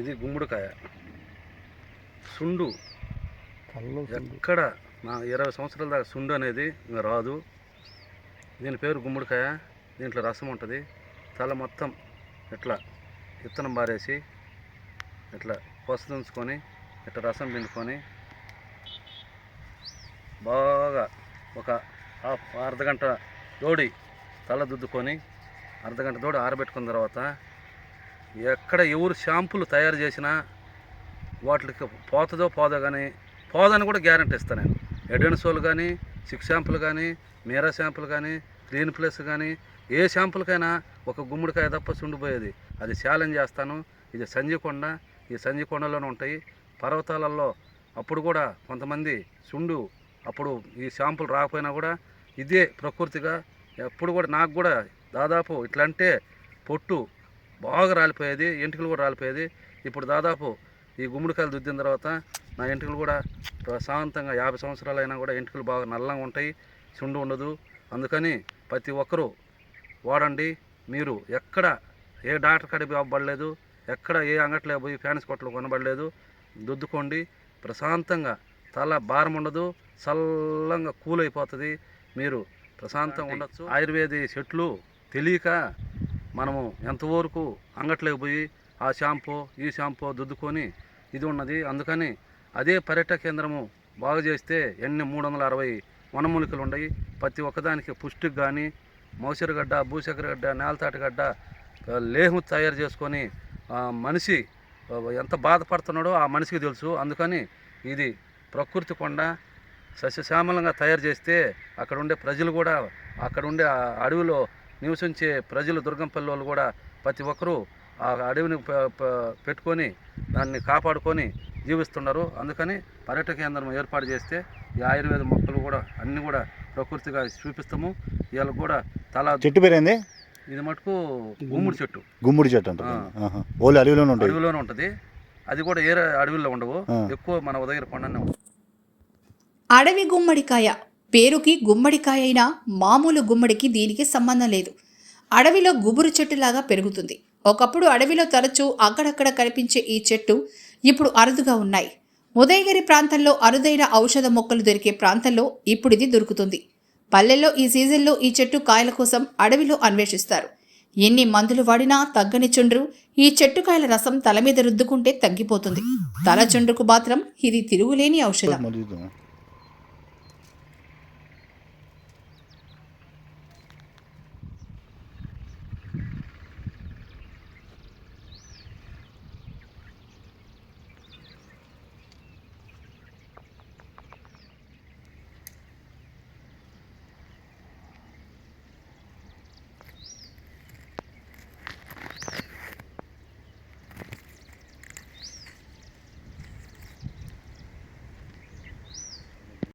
ఇది గుమ్మడికాయ. సుండు. ఎక్కడ నా ఇరవై సంవత్సరాల దాకా సుండు అనేది రాదు. దీని పేరు గుమ్మడికాయ. దీంట్లో రసం ఉంటుంది. తల మొత్తం ఇట్లా విత్తనం బారేసి ఇట్లా పొసదించుకొని ఇట్లా రసం పిండుకొని బాగా ఒక హాఫ్ అర్ధగంట దోడి తల దుద్దుకొని అర్ధగంట దోడి ఆరబెట్టుకున్న తర్వాత ఎక్కడ ఎవరు షాంపులు తయారు చేసినా వాటికి పోతుందో పోదో కానీ పోదని కూడా గ్యారంటీ ఇస్తాను నేను. ఎడెన్సోల్ కానీ సిక్స్ షాంపులు కానీ మీరా షాంపులు కానీ క్లీన్ ప్లస్ కానీ ఏ షాంపులకైనా ఒక గుమ్మడికాయ తప్ప సుండిపోయేది అది ఛాలెంజ్ చేస్తాను. ఇది సంజీకొండ ఈ సంజీకొండలోనే ఉంటాయి. పర్వతాలలో అప్పుడు కూడా కొంతమంది సుండు అప్పుడు ఈ షాంపులు రాకపోయినా కూడా ఇదే ప్రకృతిగా ఎప్పుడు కూడా నాకు కూడా దాదాపు ఇట్లా అంటే పొట్టు బాగా రాలిపోయేది ఎంటుకలు కూడా రాలిపోయేది. ఇప్పుడు దాదాపు ఈ గుమ్మడికాయలు దుద్దిన తర్వాత నా ఎంటుకలు కూడా ప్రశాంతంగా యాభై సంవత్సరాలు అయినా కూడా ఎంటుకలు బాగా నల్లంగా ఉంటాయి చుండు ఉండదు. అందుకని ప్రతి ఒక్కరూ వాడండి. మీరు ఎక్కడ ఏ డాక్టర్ కాడికి అవ్వబడలేదు ఎక్కడ ఏ అంగట్లో పోయి ఫ్యాన్స్ కొట్టలు కొనబడలేదు దుద్దుకోండి. ప్రశాంతంగా తల భారం ఉండదు చల్లంగా కూల్ అయిపోతుంది మీరు ప్రశాంతంగా ఉండొచ్చు. ఆయుర్వేది చెట్లు తెలియక మనము ఎంతవరకు అంగట్లోకి పోయి ఆ షాంపూ ఈ షాంపూ దుద్దుకొని ఇది ఉన్నది. అందుకని అదే పర్యటక కేంద్రము బాగు చేస్తే ఎన్ని మూడు వందల అరవై వనమూలికలు ఉన్నాయి ప్రతి ఒక్కదానికి పుష్టికి కానీ మౌసరగడ్డ భూసకరగడ్డ నేలతాటగడ్డ ఆ, లేహం తయారు చేసుకొని మనిషి ఎంత బాధపడుతున్నాడో ఆ మనిషికి తెలుసు. అందుకని ఇది ప్రకృతి కొండ సస్యశ్యామలంగా తయారు చేస్తే అక్కడ ఉండే ప్రజలు కూడా అక్కడ ఉండే అడవిలో నివసించే ప్రజలు దుర్గంపల్లి వాళ్ళు కూడా ప్రతి ఒక్కరూ ఆ అడవిని పెట్టుకొని దాన్ని కాపాడుకొని జీవిస్తున్నారు. అందుకని పర్యాటక కేంద్రం ఏర్పాటు చేస్తే ఈ ఆయుర్వేద మొక్కలు కూడా అన్నీ కూడా ప్రకృతిగా చూపిస్తాము. వీళ్ళకి కూడా తల చెట్టు పేరేంది ఇది మటుకు గుమ్ముడి చెట్టు. గుమ్మడి చెట్టు ఓన్లీ అడవిలోనే ఉంటాయి. అడవిలోనే ఉంటుంది. అది కూడా ఏ అడవిలో ఉండవు. ఎక్కువ మన ఉదయగిరి కొండనే ఉంటుంది అడవి గుమ్మడికాయ పేరుకి గుమ్మడికాయ అయినా మామూలు గుమ్మడికి దీనికి సంబంధం లేదు. అడవిలో గుబురు చెట్టులాగా పెరుగుతుంది. ఒకప్పుడు అడవిలో తరచూ అక్కడక్కడ కనిపించే ఈ చెట్టు ఇప్పుడు అరుదుగా ఉన్నాయి. ఉదయగిరి ప్రాంతంలో అరుదైన ఔషధ మొక్కలు దొరికే ప్రాంతంలో ఇప్పుడు ఇది దొరుకుతుంది. పల్లెల్లో ఈ సీజన్లో ఈ చెట్టు కాయల కోసం అడవిలో అన్వేషిస్తారు. ఎన్ని మందులు వాడినా తగ్గని చుండ్రు ఈ చెట్టుకాయల రసం తల మీద రుద్దుకుంటే తగ్గిపోతుంది. తల చుండ్రుకు మాత్రం ఇది తిరుగులేని ఔషధం.